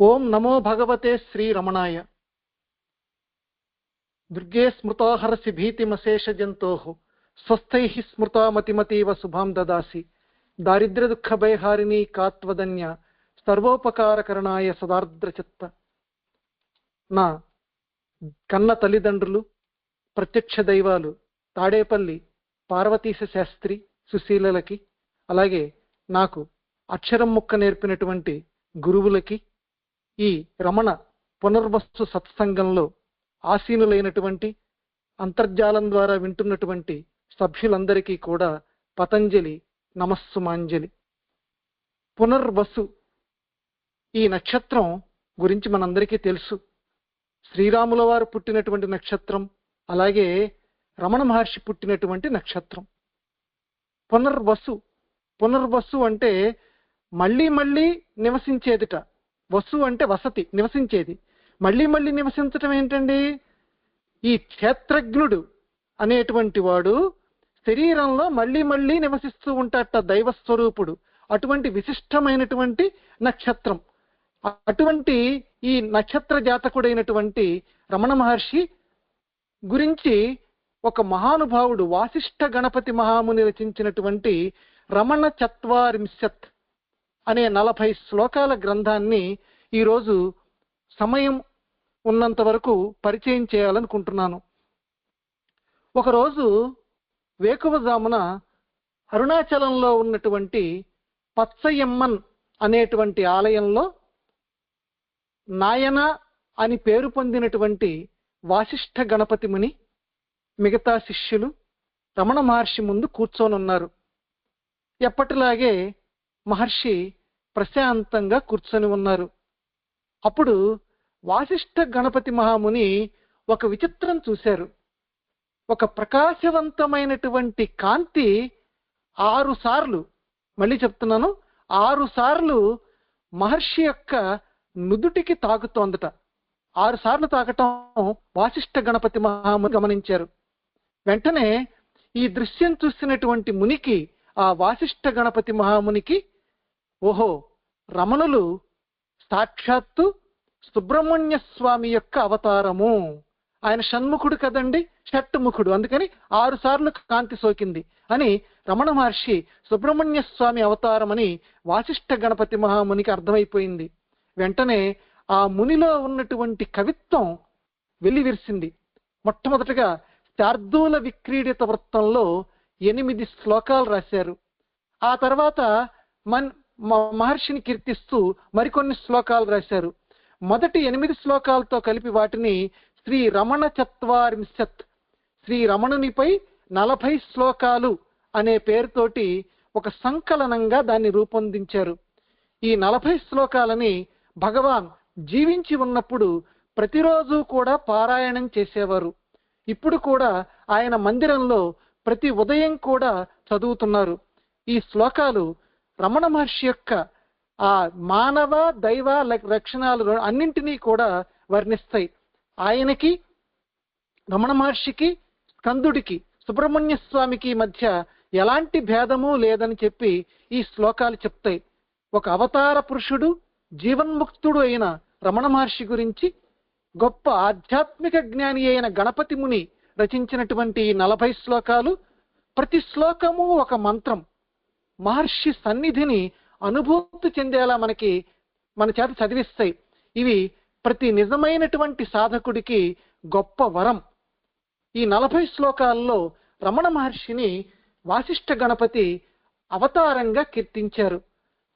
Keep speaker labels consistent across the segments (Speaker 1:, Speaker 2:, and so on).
Speaker 1: ఓం నమో భగవతే శ్రీరమణాయ. దుర్గే స్మృతాహరసి భీతిమశేష జంతో స్వస్థై స్మృతా మతిమతీవ శుభాం దదాసి. దారిద్ర దుఃఖభైహారిణీ కాత్వదన్య సర్వోపకారకరణాయ సదార్ద్రచిత్త. నా కన్న తల్లిదండ్రులు ప్రత్యక్ష దైవాలు తాడేపల్లి పార్వతీశ శాస్త్రి సుశీలలకి అలాగే నాకు అక్షరం ముక్క నేర్పినటువంటి గురువులకి ఈ రమణ పునర్వస్తు సత్సంగంలో ఆసీనులైనటువంటి అంతర్జాలం ద్వారా వింటున్నటువంటి సభ్యులందరికీ కూడా పతంజలి నమస్సుమాంజలి. పునర్వసు ఈ నక్షత్రం గురించి మనందరికీ తెలుసు. శ్రీరాముల వారు పుట్టినటువంటి నక్షత్రం అలాగే రమణ మహర్షి పుట్టినటువంటి నక్షత్రం. పునర్వసు పునర్వసు అంటే మళ్ళీ మళ్ళీ నివసించేదిట. వసు అంటే వసతి నివసించేది. మళ్ళీ మళ్ళీ నివసించటం ఏంటండి? ఈ క్షేత్రజ్ఞుడు అనేటువంటి వాడు శరీరంలో మళ్ళీ మళ్ళీ నివసిస్తూ ఉంటాట దైవ స్వరూపుడు అటువంటి విశిష్టమైనటువంటి నక్షత్రం. అటువంటి ఈ నక్షత్ర జాతకుడైనటువంటి రమణ మహర్షి గురించి ఒక మహానుభావుడు వాసిష్ఠ గణపతి మహాముని రచించినటువంటి రమణ చత్వారింశత్. అనే నలభై శ్లోకాల గ్రంథాన్ని ఈరోజు సమయం ఉన్నంత వరకు పరిచయం చేయాలనుకుంటున్నాను. ఒకరోజు వేకువజామున అరుణాచలంలో ఉన్నటువంటి పచ్చయమ్మన్ అనేటువంటి ఆలయంలో నాయన అని పేరు పొందినటువంటి వాసిష్ఠ గణపతి ముని మిగతా శిష్యులు రమణ మహర్షి ముందు కూర్చోనున్నారు. ఎప్పటిలాగే మహర్షి ప్రశాంతంగా కూర్చొని ఉన్నారు. అప్పుడు వాసిష్ఠ గణపతి మహాముని ఒక విచిత్రం చూశారు. ఒక ప్రకాశవంతమైనటువంటి కాంతి ఆరు సార్లు మళ్ళీ చెప్తున్నాను ఆరు సార్లు మహర్షి యొక్క నుదుటికి తాకుతోందట. ఆరు సార్లు తాకటం వాసిష్ఠ గణపతి మహాముని గమనించారు. వెంటనే ఈ దృశ్యం చూసినటువంటి మునికి ఆ వాసిష్ఠ గణపతి మహామునికి ఓహో రమణులు సాక్షాత్తు సుబ్రహ్మణ్య స్వామి యొక్క అవతారము. ఆయన షణ్ముఖుడు కదండి షట్టుముఖుడు అందుకని ఆరు సార్లు కాంతి సోకింది అని రమణ మహర్షి సుబ్రహ్మణ్య స్వామి అవతారం అని వాసిష్ఠ గణపతి మహామునికి అర్థమైపోయింది. వెంటనే ఆ మునిలో ఉన్నటువంటి కవిత్వం వెల్లివిరిసింది మొట్టమొదటగా శార్దూల విక్రీడిత వృత్తంలో ఎనిమిది శ్లోకాలు రాశారు. ఆ తర్వాత మన్ మహర్షిని కీర్తిస్తూ మరికొన్ని శ్లోకాలు రాశారు. మొదటి ఎనిమిది శ్లోకాలతో కలిపి వాటిని శ్రీ రమణ చత్వారింశత్ శ్రీ రమణునిపై నలభై శ్లోకాలు అనే పేరుతోటి ఒక సంకలనంగా దాన్ని రూపొందించారు. ఈ నలభై శ్లోకాలని భగవాన్ జీవించి ఉన్నప్పుడు ప్రతిరోజు కూడా పారాయణం చేసేవారు. ఇప్పుడు కూడా ఆయన మందిరంలో ప్రతి ఉదయం కూడా చదువుతున్నారు. ఈ శ్లోకాలు రమణ మహర్షి యొక్క ఆ మానవ దైవ లక్షణాలు అన్నింటినీ కూడా వర్ణిస్తాయి. ఆయనకి రమణ మహర్షికి కందుడికి సుబ్రహ్మణ్య స్వామికి మధ్య ఎలాంటి భేదము లేదని చెప్పి ఈ శ్లోకాలు చెప్తాయి. ఒక అవతార పురుషుడు జీవన్ముక్తుడు అయిన రమణ మహర్షి గురించి గొప్ప ఆధ్యాత్మిక జ్ఞాని అయిన గణపతి ముని రచించినటువంటి నలభై శ్లోకాలు ప్రతి శ్లోకము ఒక మంత్రం. మహర్షి సన్నిధిని అనుభూతి చెందేలా మనకి మన చేత చదివిస్తాయి. ఇవి ప్రతి నిజమైనటువంటి సాధకుడికి గొప్ప వరం. ఈ నలభై శ్లోకాల్లో రమణ మహర్షిని వాసిష్ఠ గణపతి అవతారంగా కీర్తించారు.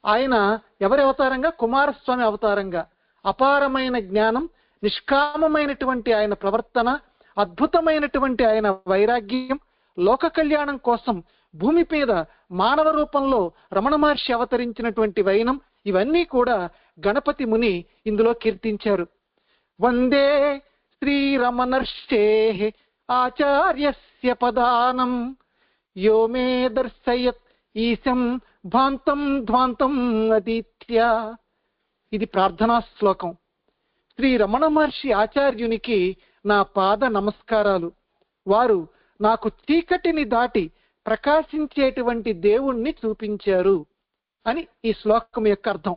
Speaker 1: ఆయన ఎవరి అవతారంగా? కుమారస్వామి అవతారంగా. అపారమైన జ్ఞానం నిష్కామమైనటువంటి ఆయన ప్రవర్తన అద్భుతమైనటువంటి ఆయన వైరాగ్యం లోక కళ్యాణం కోసం భూమి మీద మానవ రూపంలో రమణ మహర్షి అవతరించినటువంటి వైనం ఇవన్నీ కూడా గణపతి ముని ఇందులో కీర్తించారు. వందే శ్రీరమణర్షే ఆచార్యస్య పదానం యో మే దర్శయత్ ఈశం భాంతం ధ్వాంతం అదీత్య. ఇది ప్రార్థనా శ్లోకం. శ్రీ రమణ మహర్షి ఆచార్యునికి నా పాద నమస్కారాలు. వారు నాకు చీకటిని దాటి ప్రకాశించేటువంటి దేవుణ్ణి చూపించారు అని ఈ శ్లోకం యొక్క అర్థం.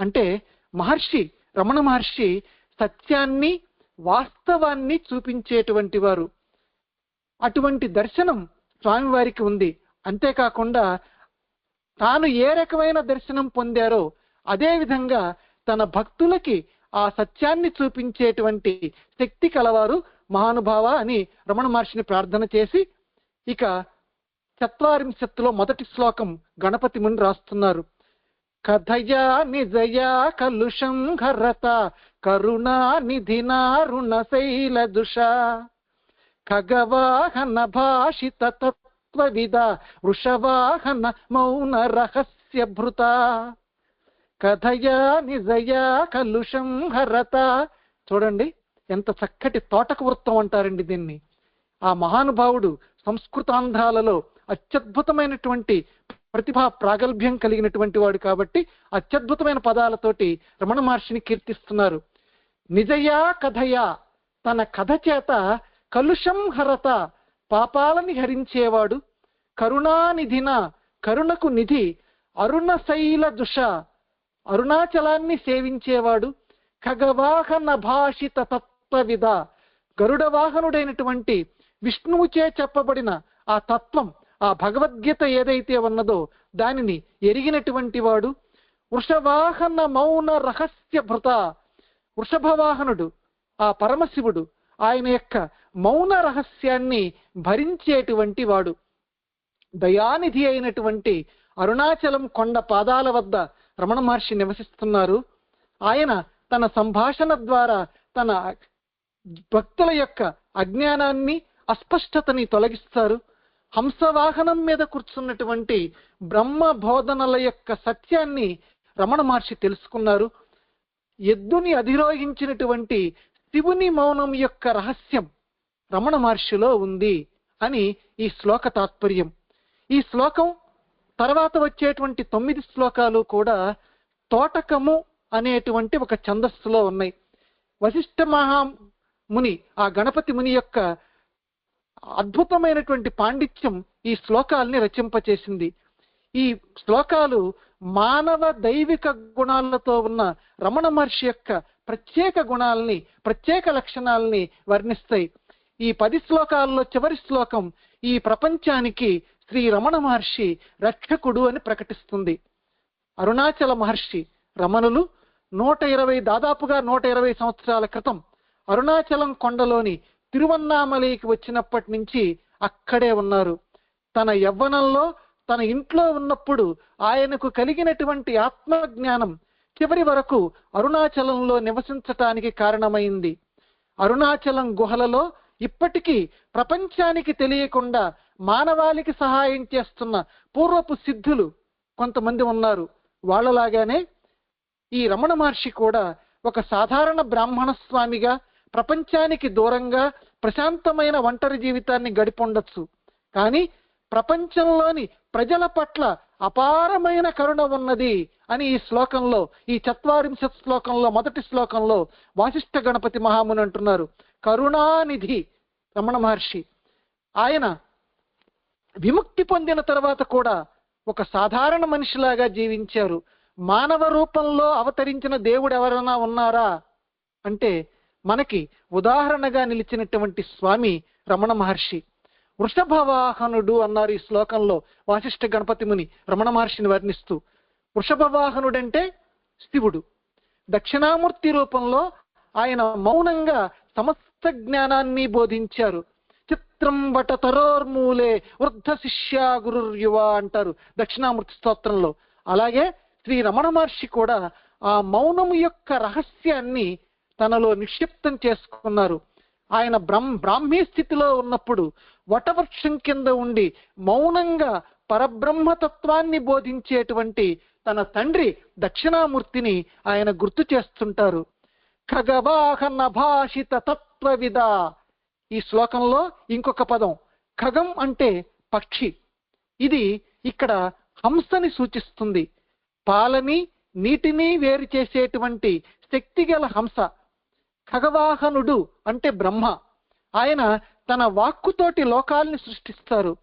Speaker 1: అంటే మహర్షి రమణ మహర్షి సత్యాన్ని వాస్తవాన్ని చూపించేటువంటి వారు. అటువంటి దర్శనం స్వామివారికి ఉంది. అంతేకాకుండా తాను ఏ రకమైన దర్శనం పొందారో అదే విధంగా తన భక్తులకి ఆ సత్యాన్ని చూపించేటువంటి శక్తి కలవారు మహానుభావ అని రమణ మహర్షిని ప్రార్థన చేసి ఇక చత్వారింశత్తులో మొదటి శ్లోకం గణపతి ముని రాస్తున్నారు. కథయా నిజయా కలుషం హరత కరుణా నిధినా రుణశైల దుష. ఖగవాహన భాషిత తత్వవిద వృషవాహన మౌన రహస్య భృత. కథయా నిజయా కలుషం హరత చూడండి ఎంత చక్కటి తోటక వృత్తం అంటారండి దీన్ని. ఆ మహానుభావుడు సంస్కృతాంధ్రాలలో అత్యద్భుతమైనటువంటి ప్రతిభా ప్రాగల్భ్యం కలిగినటువంటి వాడు కాబట్టి అత్యద్భుతమైన పదాలతోటి రమణ మహర్షిని కీర్తిస్తున్నారు. నిజయా కథయా తన కథ చేత కలుషం హరత పాపాలని హరించేవాడు. కరుణానిధిన కరుణకు నిధి అరుణశైల దుష అరుణాచలాన్ని సేవించేవాడు. ఖగవాహన భాషిత తత్వవిద గరుడ వాహనుడైనటువంటి విష్ణువుచే చెప్పబడిన ఆ తత్వం ఆ భగవద్గీత ఏదైతే ఉన్నదో దానిని ఎరిగినటువంటి వాడు వృషవాహన మౌన రహస్య భృత. వృషభవాహనుడు ఆ పరమశివుడు ఆయన యొక్క మౌన రహస్యాన్ని భరించేటువంటి వాడు. దయానిధి అయినటువంటి అరుణాచలం కొండ పాదాల వద్ద రమణ మహర్షి నివసిస్తున్నారు. ఆయన తన సంభాషణ ద్వారా తన భక్తుల యొక్క అజ్ఞానాన్ని అస్పష్టతని తొలగిస్తారు. హంసవాహనం మీద కూర్చున్నటువంటి బ్రహ్మ బోధనల యొక్క సత్యాన్ని రమణ మహర్షి తెలుసుకున్నారు. ఎద్దుని అధిరోహించినటువంటి శివుని మౌనం యొక్క రహస్యం రమణ మహర్షిలో ఉంది అని ఈ శ్లోక తాత్పర్యం. ఈ శ్లోకం తర్వాత వచ్చేటువంటి తొమ్మిది శ్లోకాలు కూడా తోటకము అనేటువంటి ఒక ఛందస్సులో ఉన్నాయి. వశిష్ఠ మహా ముని ఆ గణపతి ముని యొక్క అద్భుతమైనటువంటి పాండిత్యం ఈ శ్లోకాల్ని రచింపచేసింది. ఈ శ్లోకాలు మానవ దైవిక గుణాలతో ఉన్న రమణ మహర్షి యొక్క ప్రత్యేక గుణాలని ప్రత్యేక లక్షణాలని వర్ణిస్తాయి. ఈ పది శ్లోకాల్లో చివరి శ్లోకం ఈ ప్రపంచానికి శ్రీ రమణ మహర్షి రక్షకుడు అని ప్రకటిస్తుంది. అరుణాచల మహర్షి రమణులు నూట ఇరవై దాదాపుగా నూట ఇరవై సంవత్సరాల క్రితం అరుణాచలం కొండలోని తిరువన్నామలైకి వచ్చినప్పటి నుంచి అక్కడే ఉన్నారు. తన యవ్వనంలో తన ఇంట్లో ఉన్నప్పుడు ఆయనకు కలిగినటువంటి ఆత్మజ్ఞానం చివరి వరకు అరుణాచలంలో నివసించటానికి కారణమైంది. అరుణాచలం గుహలలో ఇప్పటికీ ప్రపంచానికి తెలియకుండా మానవాళికి సహాయం చేస్తున్న పూర్వపు సిద్ధులు కొంతమంది ఉన్నారు. వాళ్ళలాగానే ఈ రమణ మహర్షి కూడా ఒక సాధారణ బ్రాహ్మణ స్వామిగా ప్రపంచానికి దూరంగా ప్రశాంతమైన ఒంటరి జీవితాన్ని గడిపొండొచ్చు కానీ ప్రపంచంలోని ప్రజల పట్ల అపారమైన కరుణ ఉన్నది అని ఈ శ్లోకంలో ఈ చత్వారింశత్ శ్లోకంలో మొదటి శ్లోకంలో వాసిష్ఠ గణపతి మహాముని అంటున్నారు. కరుణానిధి రమణ మహర్షి. ఆయన విముక్తి పొందిన తర్వాత కూడా ఒక సాధారణ మనిషిలాగా జీవించారు. మానవ రూపంలో అవతరించిన దేవుడు ఎవరైనా ఉన్నారా? అంటే మనకి ఉదాహరణగా నిలిచినటువంటి స్వామి రమణ మహర్షి. వృషభవాహనుడు అన్నారు ఈ శ్లోకంలో వాసిష్ఠ గణపతి ముని రమణ మహర్షిని వర్ణిస్తూ. వృషభవాహనుడంటే శివుడు. దక్షిణామూర్తి రూపంలో ఆయన మౌనంగా సమస్త జ్ఞానాన్ని బోధించారు. చిత్రం వట తరోర్మూలే వృద్ధ శిష్యా గురుర్యువ అంటారు దక్షిణామూర్తి స్తోత్రంలో. అలాగే శ్రీ రమణ మహర్షి కూడా ఆ మౌనము యొక్క రహస్యాన్ని తనలో నిక్షిప్తం చేసుకున్నారు. ఆయన బ్రహ్మ బ్రాహ్మీ స్థితిలో ఉన్నప్పుడు వటవృక్షం కింద ఉండి మౌనంగా పరబ్రహ్మతత్వాన్ని బోధించేటువంటి తన తండ్రి దక్షిణామూర్తిని ఆయన గుర్తు చేస్తుంటారు. ఖగవాహన భాషిత తత్వవిద. ఈ శ్లోకంలో ఇంకొక పదం ఖగం అంటే పక్షి. ఇది ఇక్కడ హంసని సూచిస్తుంది. పాలని నీటిని వేరు చేసేటువంటి శక్తిగల హంస. ఖగవాహనుడు అంటే బ్రహ్మ. ఆయన తన వాక్కుతోటి లోకాల్ని సృష్టిస్తారు.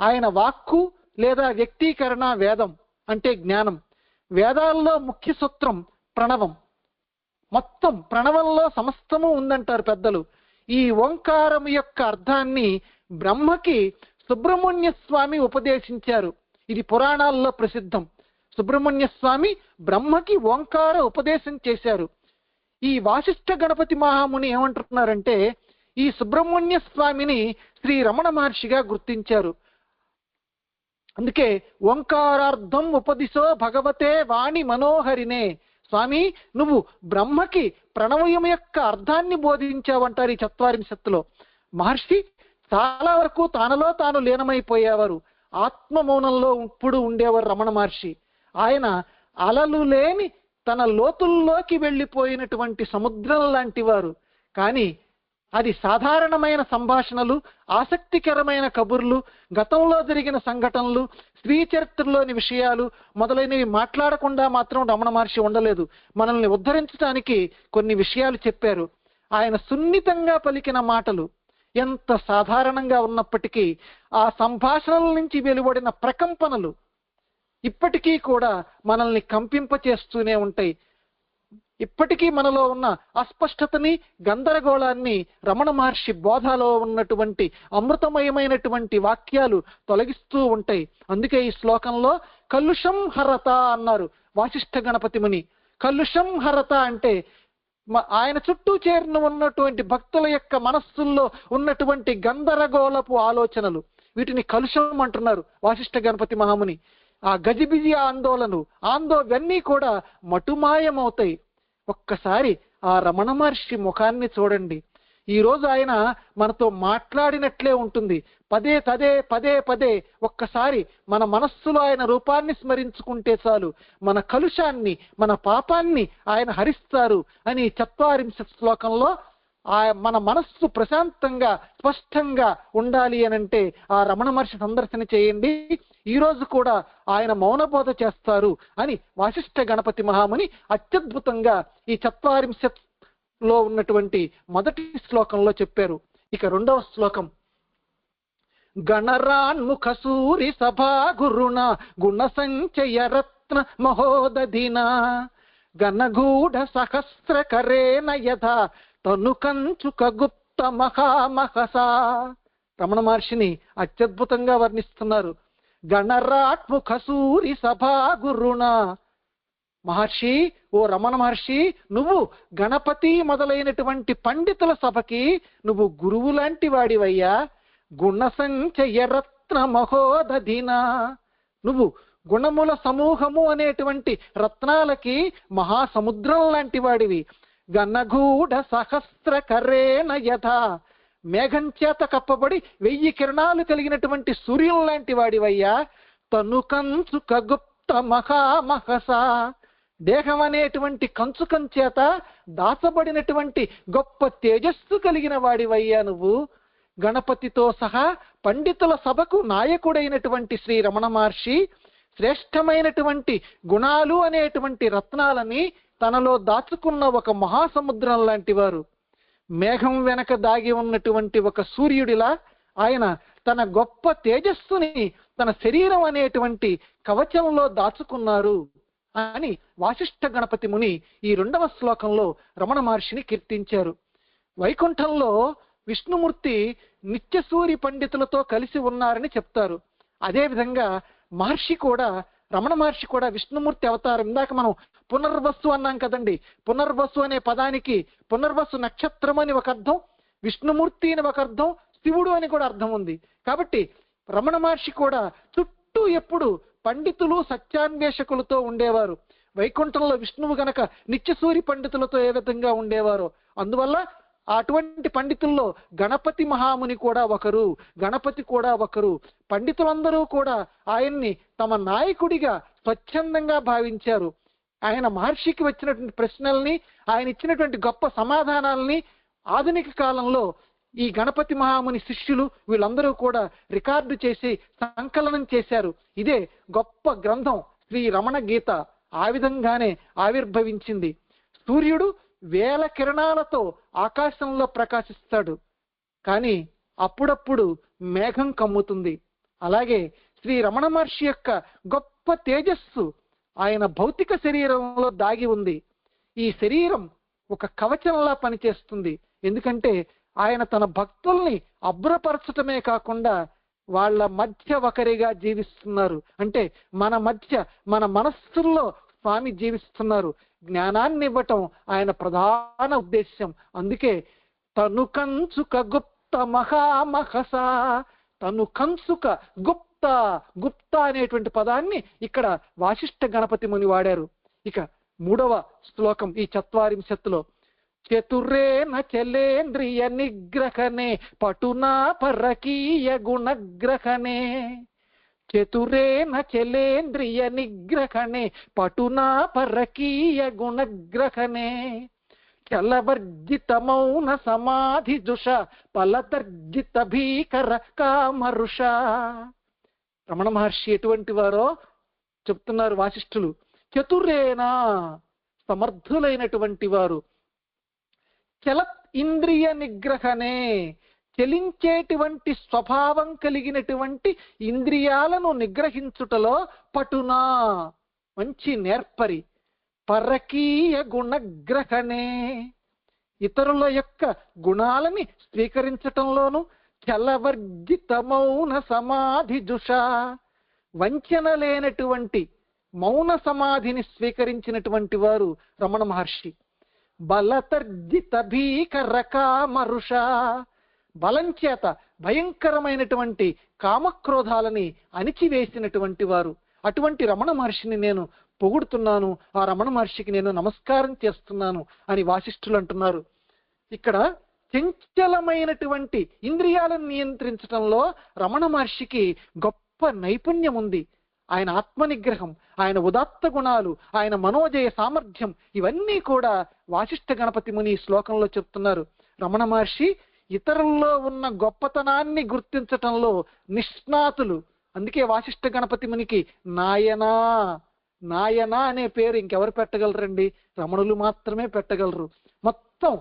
Speaker 1: ఆయన వాక్కు లేదా వ్యక్తీకరణ వేదం అంటే జ్ఞానం. వేదాల్లో ముఖ్య సూత్రం ప్రణవం. మొత్తం ప్రణవంలో సమస్తము ఉందంటారు పెద్దలు. ఈ ఓంకారం యొక్క అర్థాన్ని బ్రహ్మకి సుబ్రహ్మణ్య స్వామి ఉపదేశించారు. ఇది పురాణాల్లో ప్రసిద్ధం. సుబ్రహ్మణ్య స్వామి బ్రహ్మకి ఓంకార ఉపదేశం చేశారు. ఈ వాసిష్ఠ గణపతి మహాముని ఏమంటున్నారంటే ఈ సుబ్రహ్మణ్య స్వామిని శ్రీ రమణ మహర్షిగా గుర్తించారు. అందుకే ఓంకారార్థం ఉపదిశో భగవతే వాణి మనోహరినే. స్వామి నువ్వు బ్రహ్మకి ప్రణవయం యొక్క అర్థాన్ని బోధించావంటారు ఈ చత్వారింశత్తులో. మహర్షి చాలా వరకు తానలో తాను లీనమైపోయేవారు. ఆత్మ మౌనంలో ఇప్పుడు ఉండేవారు రమణ మహర్షి. ఆయన అలలు లేని తన లోతుల్లోకి వెళ్ళిపోయినటువంటి సముద్రం లాంటి వారు. కానీ అది సాధారణమైన సంభాషణలు ఆసక్తికరమైన కబుర్లు గతంలో జరిగిన సంఘటనలు స్త్రీ చరిత్రలోని విషయాలు మొదలైనవి మాట్లాడకుండా మాత్రం రమణ మహర్షి ఉండలేదు. మనల్ని ఉద్ధరించడానికి కొన్ని విషయాలు చెప్పారు. ఆయన సున్నితంగా పలికిన మాటలు ఎంత సాధారణంగా ఉన్నప్పటికీ ఆ సంభాషణల నుంచి వెలువడిన ప్రకంపనలు ఇప్పటికీ కూడా మనల్ని కంపింపచేస్తూనే ఉంటాయి. ఇప్పటికీ మనలో ఉన్న అస్పష్టతని గందరగోళాన్ని రమణ మహర్షి బోధలో ఉన్నటువంటి అమృతమయమైనటువంటి వాక్యాలు తొలగిస్తూ ఉంటాయి. అందుకే ఈ శ్లోకంలో కలుషం హరత అన్నారు వాసిష్ఠ గణపతి ముని. కలుషం హరత అంటే మ- ఆయన చుట్టూ చేరిన ఉన్నటువంటి భక్తుల యొక్క మనస్సుల్లో ఉన్నటువంటి గందరగోళపు ఆలోచనలు. వీటిని కలుషం అంటున్నారు వాసిష్ఠ గణపతి మహాముని. ఆ గజిబిజి ఆందోళనలు ఆందోవన్నీ కూడా మటుమాయమవుతాయి. ఒక్కసారి ఆ రమణ మహర్షి ముఖాన్ని చూడండి. ఈ రోజు ఆయన మనతో మాట్లాడినట్లే ఉంటుంది. పదే పదే పదే పదే. ఒక్కసారి మన మనస్సులో ఆయన రూపాన్ని స్మరించుకుంటే చాలు. మన కలుషాన్ని మన పాపాన్ని ఆయన హరిస్తారు అని చత్వారింశ శ్లోకంలో ఆ మన మనస్సు ప్రశాంతంగా స్పష్టంగా ఉండాలి అని అంటే ఆ రమణ మహర్షి సందర్శన చేయండి. ఈరోజు కూడా ఆయన మౌనబోధ చేస్తారు అని వాసిష్ఠ గణపతి మహాముని అత్యద్భుతంగా ఈ చత్వారింశ లో ఉన్నటువంటి మొదటి శ్లోకంలో చెప్పారు. ఇక రెండవ శ్లోకం. గణరాన్ముఖ సూరి సభా గురుణ గుణ సంచయ రత్న మహోదధిన గణగూఢ సహస్ర కరేణ యథ తను కంచుక గుప్త మహామహసా రమణ మహర్షిని అత్యద్భుతంగా వర్ణిస్తున్నారు. గణరాట్ముఖ సూరి సభా గురుణ మహర్షి ఓ రమణ మహర్షి నువ్వు గణపతి మొదలైనటువంటి పండితుల సభకి నువ్వు గురువు లాంటి వాడివయ్యా. గుణ సంచయ రత్న మహోదధిన. నువ్వు గుణముల సమూహము అనేటువంటి రత్నాలకి మహాసముద్రం లాంటి వాడివి. గణగూఢ సహస్ర కరేణ యథ. మేఘం చేత కప్పబడి వెయ్యి కిరణాలు కలిగినటువంటి సూర్యుని లాంటి వాడివయ్యా. తను కంచు కగుప్త మహామహస. దేహం అనేటువంటి కంచు కంచేత దాచబడినటువంటి గొప్ప తేజస్సు కలిగిన వాడివయ్యా నువ్వు. గణపతితో సహా పండితుల సభకు నాయకుడైనటువంటి శ్రీ రమణ మహర్షి శ్రేష్టమైనటువంటి గుణాలు అనేటువంటి రత్నాలని తనలో దాచుకున్న ఒక మహాసముద్రం లాంటి వారు. మేఘం వెనక దాగి ఉన్నటువంటి ఒక సూర్యుడిలా ఆయన తన గొప్ప తేజస్సుని తన శరీరం అనేటువంటి కవచంలో దాచుకున్నారు అని వాసిష్ఠ గణపతి ముని ఈ రెండవ శ్లోకంలో రమణ మహర్షిని కీర్తించారు. వైకుంఠంలో విష్ణుమూర్తి నిత్యసూరి పండితులతో కలిసి ఉన్నారని చెప్తారు. అదేవిధంగా మహర్షి కూడా రమణ మహర్షి కూడా విష్ణుమూర్తి అవతారం ఇందాక మనం పునర్వసు అన్నాం కదండి. పునర్వసు అనే పదానికి పునర్వసు నక్షత్రం అని ఒక అర్థం విష్ణుమూర్తి అని ఒక అర్థం శివుడు అని కూడా అర్థం ఉంది. కాబట్టి రమణ మహర్షి కూడా చుట్టూ ఎప్పుడు పండితులు సత్యాన్వేషకులతో ఉండేవారు. వైకుంఠంలో విష్ణువు గనక నిత్యసూరి పండితులతో ఏ విధంగా ఉండేవారో అందువల్ల అటువంటి పండితుల్లో గణపతి మహాముని కూడా ఒకరు గణపతి కూడా ఒకరు. పండితులందరూ కూడా ఆయన్ని తమ నాయకుడిగా స్వచ్ఛందంగా భావించారు. ఆయన మహర్షికి వచ్చినటువంటి ప్రశ్నల్ని ఆయన ఇచ్చినటువంటి గొప్ప సమాధానాల్ని ఆధునిక కాలంలో ఈ గణపతి మహాముని శిష్యులు వీళ్ళందరూ కూడా రికార్డు చేసి సంకలనం చేశారు. ఇదే గొప్ప గ్రంథం శ్రీ రమణ గీత. ఆ విధంగానే ఆవిర్భవించింది. సూర్యుడు వేల కిరణాలతో ఆకాశంలో ప్రకాశిస్తాడు. కానీ అప్పుడప్పుడు మేఘం కమ్ముతుంది. అలాగే శ్రీ రమణ మహర్షి యొక్క గొప్ప తేజస్సు ఆయన భౌతిక శరీరంలో దాగి ఉంది. ఈ శరీరం ఒక కవచంలా పనిచేస్తుంది. ఎందుకంటే ఆయన తన భక్తుల్ని అభ్రపరచటమే కాకుండా వాళ్ళ మధ్య ఒకరిగా జీవిస్తున్నారు. అంటే మన మధ్య మన మనస్సుల్లో స్వామి జీవిస్తున్నారు. జ్ఞానాన్ని ఇవ్వటం ఆయన ప్రధాన ఉద్దేశ్యం. అందుకే తను కంచుక గుప్త మహామహస తను కంచుక గుప్త గుప్త అనేటువంటి పదాన్ని ఇక్కడ వాసిష్ఠ గణపతి ముని వాడారు. ఇక మూడవ శ్లోకం ఈ చత్వారింశత్తులో. చతుర్రేన చలేంద్రియ నిగ్రహనే పటునా పరకీయ గుణగ్రహణే చతురేన చలేంద్రియ నిగ్రహణే పటునా పరకీయ గుణగ్రహణే. చలవర్జిత మౌన సమాధి జుష పలతర్జిత భీకర కామరుష. రమణ మహర్షి ఎటువంటి వారో చెప్తున్నారు వాసిష్ఠులు. చతురేనా సమర్థులైనటువంటి వారు. చల ఇంద్రియ నిగ్రహనే చెలించేటువంటి స్వభావం కలిగినటువంటి ఇంద్రియాలను నిగ్రహించుటలో పటునా. మంచి నేర్పరి. పరకీయ గుణగ్రహణే. ఇతరుల యొక్క గుణాలని స్వీకరించటంలోను చలవర్జిత మౌన సమాధి జుష. వంచన లేనటువంటి మౌన సమాధిని స్వీకరించినటువంటి వారు రమణ మహర్షి. బలతర్జిత భీకర కామరుష. బలం చేత భయంకరమైనటువంటి కామక్రోధాలని అణిచివేసినటువంటి వారు. అటువంటి రమణ మహర్షిని నేను పొగుడుతున్నాను. ఆ రమణ మహర్షికి నేను నమస్కారం చేస్తున్నాను అని వాసిష్ఠులు అంటున్నారు. ఇక్కడ చంచలమైనటువంటి ఇంద్రియాలను నియంత్రించడంలో రమణ మహర్షికి గొప్ప నైపుణ్యం ఉంది. ఆయన ఆత్మ నిగ్రహం ఆయన ఉదాత్త గుణాలు ఆయన మనోజయ సామర్థ్యం ఇవన్నీ కూడా వాసిష్ఠ గణపతి ముని శ్లోకంలో చెప్తున్నారు. రమణ మహర్షి ఇతరుల్లో ఉన్న గొప్పతనాన్ని గుర్తించటంలో నిష్ణాతులు. అందుకే వాసిష్ఠ గణపతి మునికి నాయనా నాయనా అనే పేరు ఇంకెవరు పెట్టగలరండి? రమణులు మాత్రమే పెట్టగలరు. మొత్తం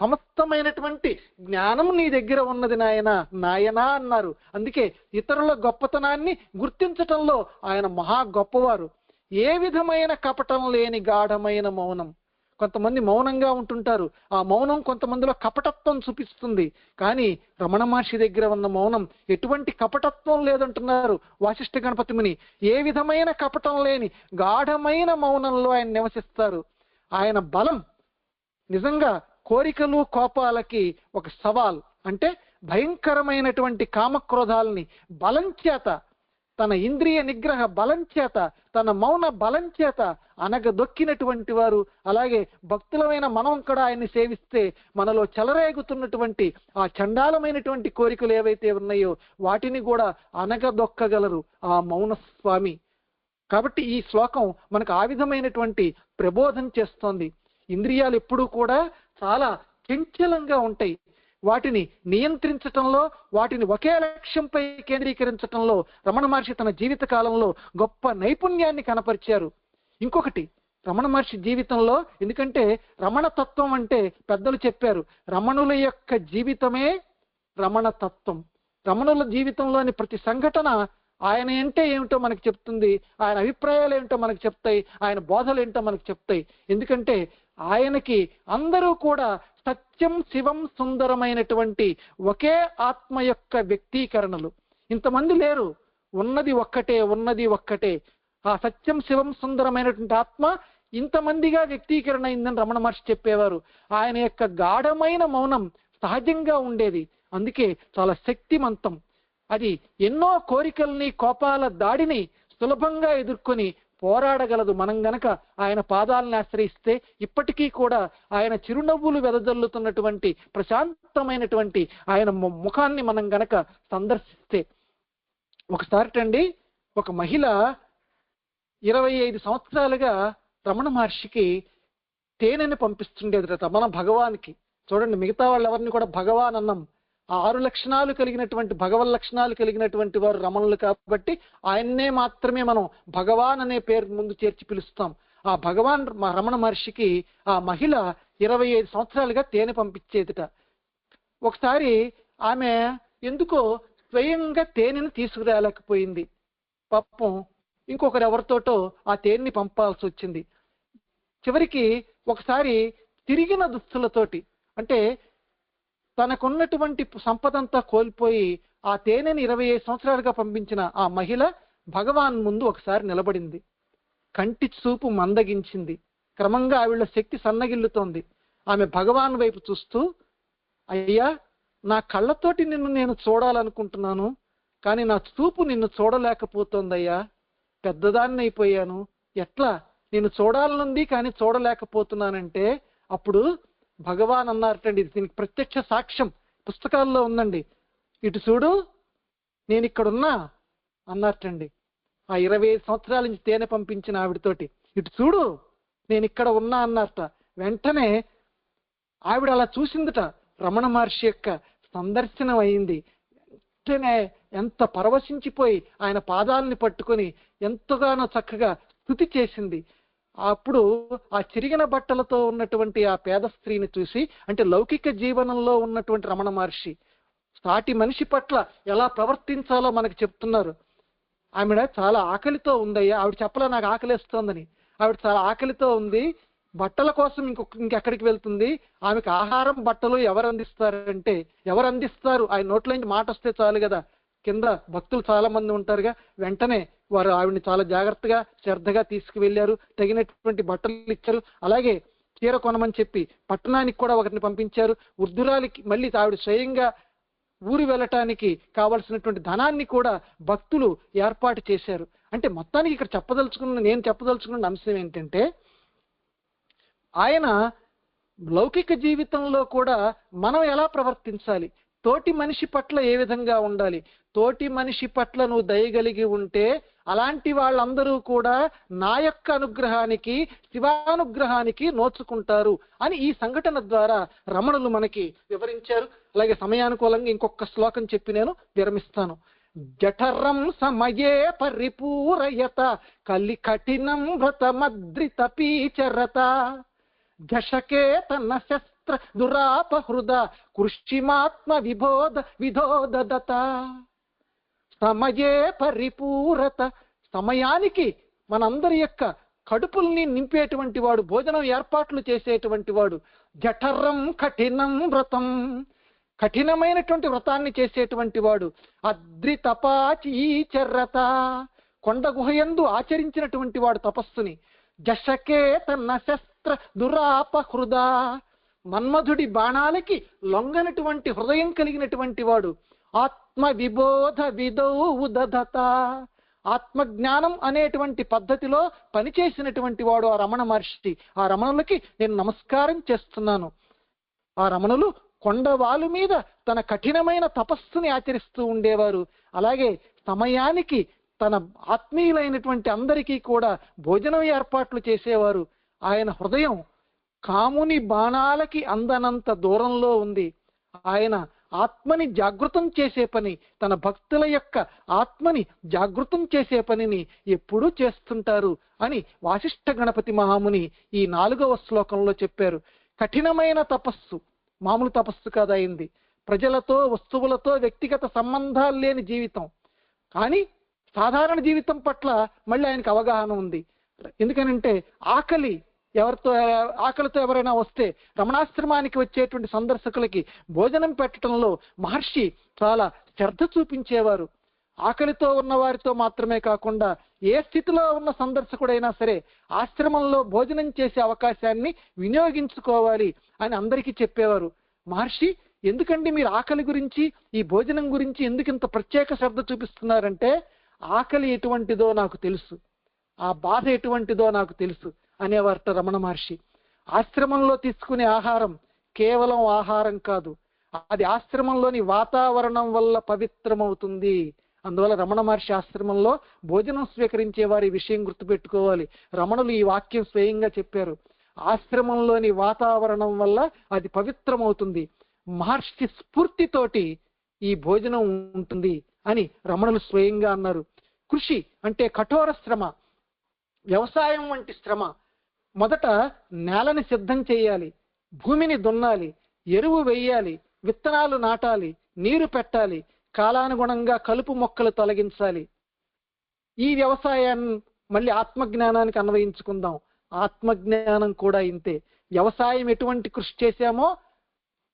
Speaker 1: సమస్తమైనటువంటి జ్ఞానం నీ దగ్గర ఉన్నది నాయన నాయనా అన్నారు. అందుకే ఇతరుల గొప్పతనాన్ని గుర్తించటంలో ఆయన మహా గొప్పవారు. ఏ విధమైన కపటం లేని గాఢమైన మౌనం. కొంతమంది మౌనంగా ఉంటుంటారు. ఆ మౌనం కొంతమందిలో కపటత్వం చూపిస్తుంది. కానీ రమణ మహర్షి దగ్గర ఉన్న మౌనం ఎటువంటి కపటత్వం లేదంటున్నారు వాసిష్ఠ గణపతి ముని ఏ విధమైన కపటం లేని గాఢమైన మౌనంలో ఆయన నివసిస్తారు. ఆయన బలం నిజంగా కోరికలు కోపాలకి ఒక సవాల్. అంటే భయంకరమైనటువంటి కామక్రోధాలని బలం చేత తన ఇంద్రియ నిగ్రహ బలం చేత తన మౌన బలం చేత అనగదొక్కినటువంటి వారు. అలాగే భక్తులమైన మనం కూడా ఆయన్ని సేవిస్తే మనలో చెలరేగుతున్నటువంటి ఆ చండాలమైనటువంటి కోరికలు ఏవైతే ఉన్నాయో వాటిని కూడా అనగ దొక్కగలరు ఆ మౌన స్వామి కాబట్టి ఈ శ్లోకం మనకు ఆ విధమైనటువంటి ప్రబోధం చేస్తోంది. ఇంద్రియాలు ఎప్పుడూ కూడా చాలా చంచలంగా ఉంటాయి. వాటిని నియంత్రించటంలో వాటిని ఒకే లక్ష్యంపై కేంద్రీకరించటంలో రమణ మహర్షి తన జీవిత కాలంలో గొప్ప నైపుణ్యాన్ని కనపరిచారు. ఇంకొకటి రమణ మహర్షి జీవితంలో ఎందుకంటే రమణ తత్వం అంటే పెద్దలు చెప్పారు రమణుల యొక్క జీవితమే రమణ తత్వం. రమణుల జీవితంలోని ప్రతి సంఘటన ఆయన అంటే ఏమిటో మనకు చెప్తుంది ఆయన అభిప్రాయాలు ఏమిటో మనకు చెప్తాయి ఆయన బోధలు ఏంటో మనకు చెప్తాయి. ఎందుకంటే ఆయనకి అందరూ కూడా సత్యం శివం సుందరమైనటువంటి ఒకే ఆత్మ యొక్క వ్యక్తీకరణలు. ఇంతమంది లేరు. ఉన్నది ఒక్కటే ఉన్నది ఒక్కటే. ఆ సత్యం శివం సుందరమైనటువంటి ఆత్మ ఇంతమందిగా వ్యక్తీకరణ అయిందని రమణ మహర్షి చెప్పేవారు. ఆయన యొక్క గాఢమైన మౌనం సహజంగా ఉండేది. అందుకే చాలా శక్తిమంతం. అది ఎన్నో కోరికల్ని కోపాల దాడిని సులభంగా ఎదుర్కొని పోరాడగలదు. మనం గనక ఆయన పాదాలను ఆశ్రయిస్తే ఇప్పటికీ కూడా ఆయన చిరునవ్వులు వెదజల్లుతున్నటువంటి ప్రశాంతమైనటువంటి ఆయన ము- ముఖాన్ని మనం గనక సందర్శిస్తే ఒకసారిటండి ఒక మహిళ ఇరవై ఐదు సంవత్సరాలుగా రమణ మహర్షికి తేనెని పంపిస్తుండేది రమణ భగవానికి. చూడండి మిగతా వాళ్ళు ఎవరిని కూడా భగవాన్ అన్నాం ఆరు లక్షణాలు కలిగినటువంటి భగవన్ లక్షణాలు కలిగినటువంటి వారు రమణులు కాబట్టి ఆయన్నే మాత్రమే మనం భగవాన్ అనే పేరు ముందు చేర్చి పిలుస్తాం. ఆ భగవాన్ రమణ మహర్షికి ఆ మహిళ ఇరవై ఐదు సంవత్సరాలుగా తేనె పంపించేదిట. ఒకసారి ఆమె ఎందుకో స్వయంగా తేనెను తీసుకురాలేకపోయింది. పాపం ఇంకొకరు ఎవరితోటో ఆ తేనెని పంపాల్సి వచ్చింది. చివరికి ఒకసారి తిరిగిన దుస్తులతోటి అంటే తనకున్నటువంటి సంపదంతా కోల్పోయి ఆ తేనెని ఇరవై ఐదు సంవత్సరాలుగా పంపించిన ఆ మహిళ భగవాన్ ముందు ఒకసారి నిలబడింది. కంటి చూపు మందగించింది. క్రమంగా ఆవిడ శక్తి సన్నగిల్లుతోంది. ఆమె భగవాన్ వైపు చూస్తూ అయ్యా నా కళ్ళతోటి నిన్ను నేను చూడాలనుకుంటున్నాను కానీ నా చూపు నిన్ను చూడలేకపోతుందయ్యా. పెద్దదాన్ని అయిపోయాను ఎట్లా? నేను చూడాలనుంది కానీ చూడలేకపోతున్నానంటే అప్పుడు భగవాన్ అన్నారటండి ఇది. దీనికి ప్రత్యక్ష సాక్ష్యం పుస్తకాల్లో ఉందండి. ఇటు చూడు నేను ఇక్కడున్నా అన్నారటండి. ఆ ఇరవై ఐదు సంవత్సరాల నుంచి తేనె పంపించిన ఆవిడతోటి. ఇటు చూడు నేను ఇక్కడ ఉన్నా అన్నారట. వెంటనే ఆవిడ అలా చూసిందట. రమణ మహర్షి యొక్క సందర్శనం అయింది. వెంటనే ఎంత పరవశించిపోయి ఆయన పాదాలని పట్టుకొని ఎంతగానో చక్కగా స్థుతి చేసింది. అప్పుడు ఆ చిరిగిన బట్టలతో ఉన్నటువంటి ఆ పేద స్త్రీని చూసి అంటే లౌకిక జీవనంలో ఉన్నటువంటి రమణ మహర్షి సాటి మనిషి పట్ల ఎలా ప్రవర్తించాలో మనకు చెప్తున్నారు. ఆవిడ చాలా ఆకలితో ఉందయ్యా ఆవిడ చెప్పలే నాకు ఆకలిస్తోందని. ఆవిడ చాలా ఆకలితో ఉంది బట్టల కోసం ఇంకొక ఇంకెక్కడికి వెళ్తుంది ఆమెకు ఆహారం బట్టలు ఎవరు అందిస్తారంటే ఎవరు అందిస్తారు? ఆయన నోట్లోంచి మాట వస్తే చాలు కదా. కింద భక్తులు చాలా మంది ఉంటారుగా వెంటనే వారు ఆవిడని చాలా జాగ్రత్తగా శ్రద్ధగా తీసుకువెళ్ళారు తగినటువంటి బట్టలు ఇచ్చారు. అలాగే చీర కొనమని చెప్పి పట్టణానికి కూడా ఒకరిని పంపించారు. వృద్ధురాలికి మళ్ళీ ఆవిడ స్వయంగా ఊరు వెళ్ళటానికి కావలసినటువంటి ధనాన్ని కూడా భక్తులు ఏర్పాటు చేశారు. అంటే మొత్తానికి ఇక్కడ చెప్పదలుచుకున్న నేను చెప్పదలుచుకున్న అంశం ఏంటంటే ఆయన లౌకిక జీవితంలో కూడా మనం ఎలా ప్రవర్తించాలి? తోటి మనిషి పట్ల ఏ విధంగా ఉండాలి? తోటి మనిషి పట్ల నువ్వు దయగలిగి ఉంటే అలాంటి వాళ్ళందరూ కూడా నా యొక్క అనుగ్రహానికి శివానుగ్రహానికి నోచుకుంటారు అని ఈ సంఘటన ద్వారా రమణులు మనకి వివరించారు. అలాగే సమయానుకూలంగా ఇంకొక శ్లోకం చెప్పి నేను విరమిస్తాను. జఠరం సమయే పరిపూరయత కలి కఠినం వ్రతమద్రిత పీచరత జషకేతన శస్త్ర దురాపహృద కృష్టిమాత్మ విభోధ విధోదత సమయే పరిపూరత. సమయానికి మనందరి యొక్క కడుపుల్ని నింపేటువంటి వాడు భోజనం ఏర్పాట్లు చేసేటువంటి వాడు జఠరం కఠినం వ్రతం. కఠినమైనటువంటి వ్రతాన్ని చేసేటువంటి వాడు అద్రి తపాచీచర్రత కొండ గుహయందు ఆచరించినటువంటి వాడు తపస్సుని జషకే తన శస్త్ర దురాపహృద మన్మధుడి బాణాలకి లొంగనటువంటి హృదయం కలిగినటువంటి వాడు. ఆత్మ విబోధ విదౌ ఉదధత. ఆత్మజ్ఞానం అనేటువంటి పద్ధతిలో పనిచేసినటువంటి వాడు ఆ రమణ మహర్షి. ఆ రమణులకి నేను నమస్కారం చేస్తున్నాను. ఆ రమణులు కొండవాలు మీద తన కఠినమైన తపస్సుని ఆచరిస్తూ ఉండేవారు. అలాగే సమయానికి తన ఆత్మీయులైనటువంటి అందరికీ కూడా భోజనం ఏర్పాట్లు చేసేవారు. ఆయన హృదయం కాముని బాణాలకి అందనంత దూరంలో ఉంది. ఆయన ఆత్మని జాగృతం చేసే పని తన భక్తుల యొక్క ఆత్మని జాగృతం చేసే పనిని ఎప్పుడూ చేస్తుంటారు అని వాసిష్ఠ గణపతి మహాముని ఈ నాలుగవ శ్లోకంలో చెప్పారు. కఠినమైన తపస్సు మామూలు తపస్సు కాదయింది ప్రజలతో వస్తువులతో వ్యక్తిగత సంబంధాలు లేని జీవితం. కానీ సాధారణ జీవితం పట్ల మళ్ళీ ఆయనకు అవగాహన ఉంది. ఎందుకనంటే ఆకలి ఎవరితో ఆకలితో ఎవరైనా వస్తే రమణాశ్రమానికి వచ్చేటువంటి సందర్శకులకి భోజనం పెట్టడంలో మహర్షి చాలా శ్రద్ధ చూపించేవారు. ఆకలితో ఉన్న వారితో మాత్రమే కాకుండా ఏ స్థితిలో ఉన్న సందర్శకుడైనా సరే ఆశ్రమంలో భోజనం చేసే అవకాశాన్ని వినియోగించుకోవాలి అని అందరికీ చెప్పేవారు. మహర్షి ఎందుకండి మీరు ఆకలి గురించి ఈ భోజనం గురించి ఎందుకు ఇంత ప్రత్యేక శ్రద్ధ చూపిస్తున్నారంటే ఆకలి ఎటువంటిదో నాకు తెలుసు. ఆ బాధ ఎటువంటిదో నాకు తెలుసు. అనేవారట రమణ మహర్షి. ఆశ్రమంలో తీసుకునే ఆహారం కేవలం ఆహారం కాదు. అది ఆశ్రమంలోని వాతావరణం వల్ల పవిత్రమవుతుంది. అందువల్ల రమణ మహర్షి ఆశ్రమంలో భోజనం స్వీకరించే వారి విషయం గుర్తుపెట్టుకోవాలి. రమణులు ఈ వాక్యం స్వయంగా చెప్పారు. ఆశ్రమంలోని వాతావరణం వల్ల అది పవిత్రమవుతుంది. మహర్షి స్ఫూర్తితోటి ఈ భోజనం ఉంటుంది అని రమణులు స్వయంగా అన్నారు. కృషి అంటే కఠోర శ్రమ వ్యవసాయం వంటి శ్రమ మొదట నేలని సిద్ధం చేయాలి భూమిని దున్నాలి ఎరువు వేయాలి విత్తనాలు నాటాలి నీరు పెట్టాలి కాలానుగుణంగా కలుపు మొక్కలు తొలగించాలి. ఈ వ్యవసాయాన్ని మళ్ళీ ఆత్మజ్ఞానానికి అన్వయించుకుందాం. ఆత్మజ్ఞానం కూడా ఇంతే. వ్యవసాయం ఎటువంటి కృషి చేశామో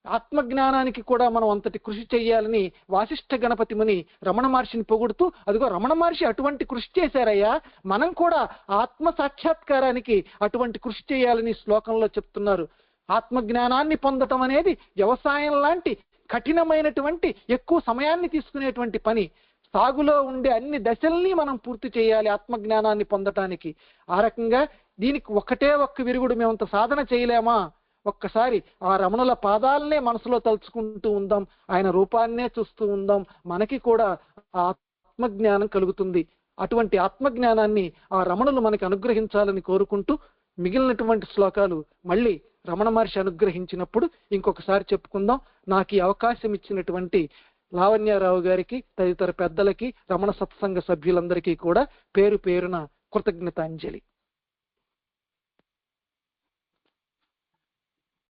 Speaker 1: ఆత్మజ్ఞానానికి కూడా మనం అంతటి కృషి చేయాలని వాసిష్ఠ గణపతి ముని రమణ మహర్షిని పొగుడుతూ అదిగో రమణ మహర్షి అటువంటి కృషి చేశారయ్యా మనం కూడా ఆత్మ సాక్షాత్కారానికి అటువంటి కృషి చేయాలని శ్లోకంలో చెప్తున్నారు. ఆత్మజ్ఞానాన్ని పొందటం అనేది వ్యవసాయం లాంటి కఠినమైనటువంటి ఎక్కువ సమయాన్ని తీసుకునేటువంటి పని. సాగులో ఉండే అన్ని దశల్ని మనం పూర్తి చేయాలి ఆత్మజ్ఞానాన్ని పొందటానికి. ఆ రకంగా దీనికి ఒకటే ఒక్క విరుగుడు మేమంత సాధన చేయలేమా? ఒక్కసారి ఆ రమణుల పాదాలనే మనసులో తలుచుకుంటూ ఉందాం. ఆయన రూపాన్నే చూస్తూ ఉందాం. మనకి కూడా ఆ ఆత్మజ్ఞానం కలుగుతుంది. అటువంటి ఆత్మజ్ఞానాన్ని ఆ రమణులు మనకి అనుగ్రహించాలని కోరుకుంటూ మిగిలినటువంటి శ్లోకాలు మళ్ళీ రమణ మహర్షి అనుగ్రహించినప్పుడు ఇంకొకసారి చెప్పుకుందాం. నాకు ఈ అవకాశం ఇచ్చినటువంటి లావణ్యారావు గారికి తదితర పెద్దలకి రమణ సత్సంగ సభ్యులందరికీ కూడా పేరు పేరున కృతజ్ఞతాంజలి.